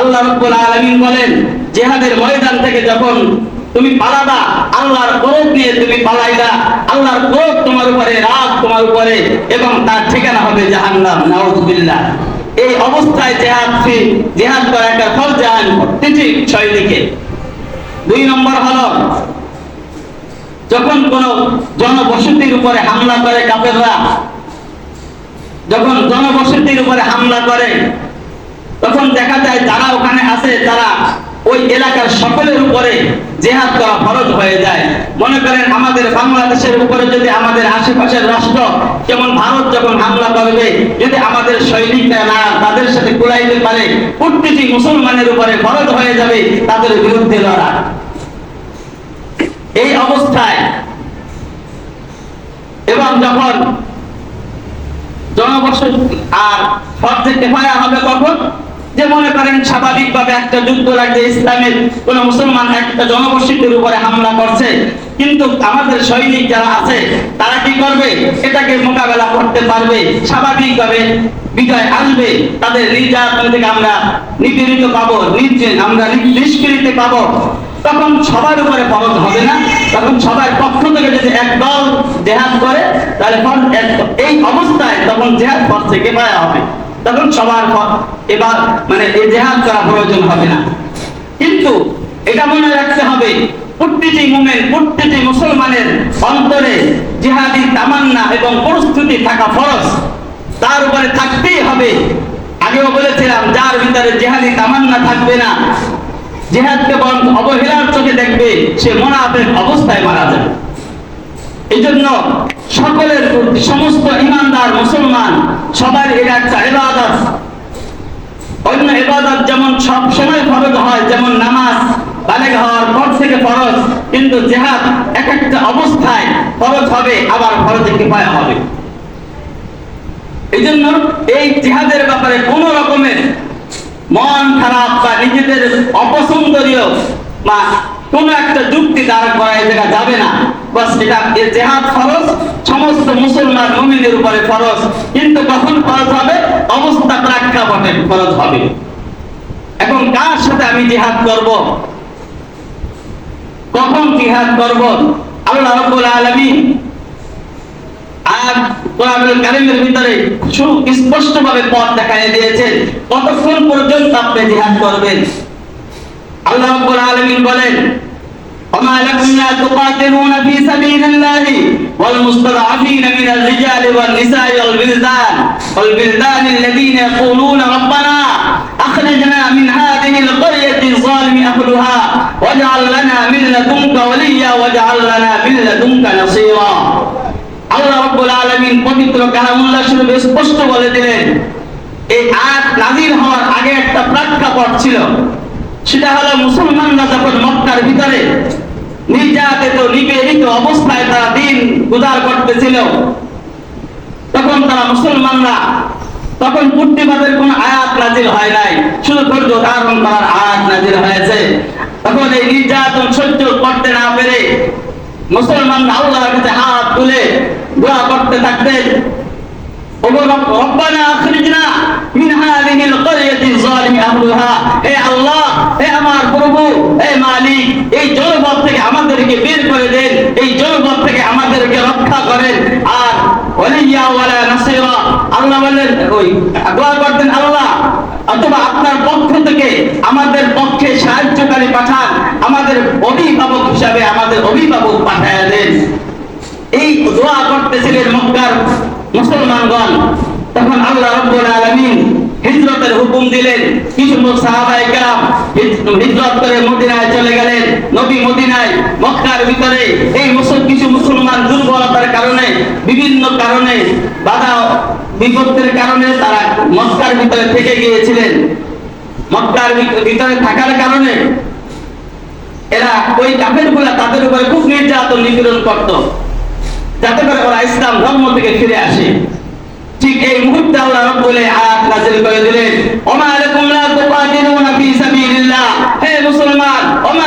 আল্লাহ রাব্বুল আলামিন বলেন, জিহাদের ময়দান থেকে যখন তুমি পালাবা, আল্লাহর ক্রোধ নিয়ে তুমি পালাইবা, আল্লাহর ক্রোধ তোমার উপরে, রাগ তোমার উপরে, এবং তার ঠিকানা হবে জাহান্নাম নাউযুবিল্লাহ এই অবস্থায় জেহাদ জেহাদ করা একটা ফল জাহান প্রত্যেকটি সৈনিকে দুই নম্বর হলো, যখন কোন জনবসতির উপরে হামলা করে কাফেররা, যখন জনবসতির উপরে হামলা করে তখন দেখা যায় যারা ওখানে আছে, তারা ওই এলাকার সকলের উপরে জেহাদ করা ফরজ হয়ে যায়। মনে করেন আমাদের বাংলাদেশের উপরে যদি আমাদের আশেপাশের রাষ্ট্র, যেমন ভারত যখন হামলা করবে, যদি আমাদের সৈনিকরা না তাদের সাথে কুলাইতে পারে প্রত্যেকটি মুসলমানের উপরে ফরজ হয়ে যাবে, তাদের বিরুদ্ধে লড়া। এই অবস্থায় এবং যখন জনবসতি আর ফর্জে কেফায়া হবে কখন? যে মনে করেন স্বাভাবিকভাবে একটা যুদ্ধ লাগছে ইসলামের কোন মুসলমান একটা জনবসতির উপরে হামলা করছে, কিন্তু আমাদের সৈনিক যারা আছে, তারা কি করবে? এটাকে মোকাবেলা করতে পারবে, স্বাভাবিকভাবে বিজয় আসবে, তাদের নির্যাতন থেকে আমরা নিপীড়িত পাবো আমরা নিষ্কৃতি পাবো। তখন সবার উপরে ফরজ হবে না, তখন সবার পক্ষ থেকে যদি এক দল জেহাদ করে, তাহলে এই অবস্থায় তখন জেহাদ ফরজ থেকে পাওয়া হবে? তখন সবার এবার মানে এই করা প্রয়োজন হবে না। কিন্তু এটা মনে রাখতে হবে প্রত্যেকটি মুমেন প্রত্যেকটি মুসলমানের অন্তরে জিহাদি তামান্না এবং প্রস্তুতি থাকা ফরজ। তার উপরে থাকতেই হবে। আগেও বলেছিলাম, যার ভিতরে জেহাদি তামান্না থাকবে না, জেহাদকে বরং অবহেলার চোখে দেখবে, সে মোনাফেক অবস্থায় মারা যাবে। এই জন্য সকলের প্রতি, সমস্ত ইমানদার মুসলমান সবার এটা একটা ইবাদত। অন্য ইবাদত যেমন সব সময় ফরজ হয়, যেমন নামাজ বালেগ হওয়ার পর থেকে ফরজ, কিন্তু জেহাদ এক একটা অবস্থায় ফরজ হবে, আবার ফরজে কিফায়া হবে। এই জন্য এই জিহাদের ব্যাপারে কোন রকমের মন খারাপ বা নিজেদের অপছন্দনীয় বা কোন একটা যুক্তি দাঁড় দেখা যাবে না। বাস এটা জেহাদ ফরজ, সমস্ত মুসলমান মুমিনের উপরে ফরজ। কিন্তু কখন ফরজ হবে? অবস্থা প্রেক্ষাপটে ফরজ হবে। এখন কার সাথে আমি জিহাদ করব? কখন জিহাদ করব? আল্লাহ রাব্বুল আলামিন আর কোরআনুল কারীমের ভিতরে সুস্পষ্টভাবে পথ দেখায় দিয়েছেন। কতক্ষণ পর্যন্ত আপনি জিহাদ করবেন? আল্লাহ রাব্বুল আলামিন বলেন وما لكم لا تقاتلون في سبيل الله والمستضعفين من الرجال والنساء والبلدان والبلدان الذين يقولون ربنا أخرجنا من هذه القرية الظالم أهلها واجعل لنا من لدنك وليا واجعل لنا من لدنك نصيرا আল্লাহ রাব্বুল আলামিন পবিত্র কালামুল্লাহ শরীফে স্পষ্ট বলে দিলেন এই আয়াত নাযিল হওয়ার আগে একটা প্রেক্ষাপট ছিল সেটা হলো মুসলমানরা যখন মক্কার ভিতরে গুজার করতেছিল। তখন তারা মুসলমানরা, তখন পূর্তিবাদের কোন আয়াত নাজিল হয় নাই। শুধু ধৈর্য ধারণ করার আয়াত নাজিল হয়েছে। তখন এই নির্যাতন সহ্য করতে না পেরে মুসলমান আল্লাহর কাছে হাত তুলে দোয়া করতে থাকতেন। আমাদেরকে বের করে দেন এই জনপদ থেকে আমাদেরকে রক্ষা করেন আর ওয়ালিয়া ওয়ালা নাসিরা আল্লাহ বলেন, ওই দোয়া করতেন আল্লাহ, অথবা আপনার পক্ষ থেকে আমাদের পক্ষে সাহায্যকারী পাঠান, আমাদের অভিভাবক হিসাবে আমাদের অভিভাবক পাঠায়া দেন। এই দোয়া করতেছিলেন মক্কার মুসলমানগণ। তখন আল্লাহ রাব্বুল আলামিন হিজরতের হুকুম দিলেন। কিছু সাহাবায়ে কেরাম হিজরত করে মদিনায় চলে গেলেন। মক্কার ভিতরে এই মুসল কিছু মুসলমান দুর্বলতার কারণে, বিভিন্ন কারণে, বাধা বিপত্তির কারণে তারা মক্কার ভিতরে থেকে গিয়েছিলেন। মক্কার ভিতরে থাকার কারণে এরা ওই কাফেরগুলা তাদের উপরে খুব নির্যাতন নিপীড়ন করত, যাতে করে ওরা ইসলাম ধর্ম থেকে ফিরে আসে। ঠিক এই মুহূর্তে আল্লাহ রাব্বুল আয়াত নাযিল করে দিলেন, ওমা আলাইকুম লা তুকাতিলুনা ফি সাবিলিল্লাহ। হে মুসলমান, ওমা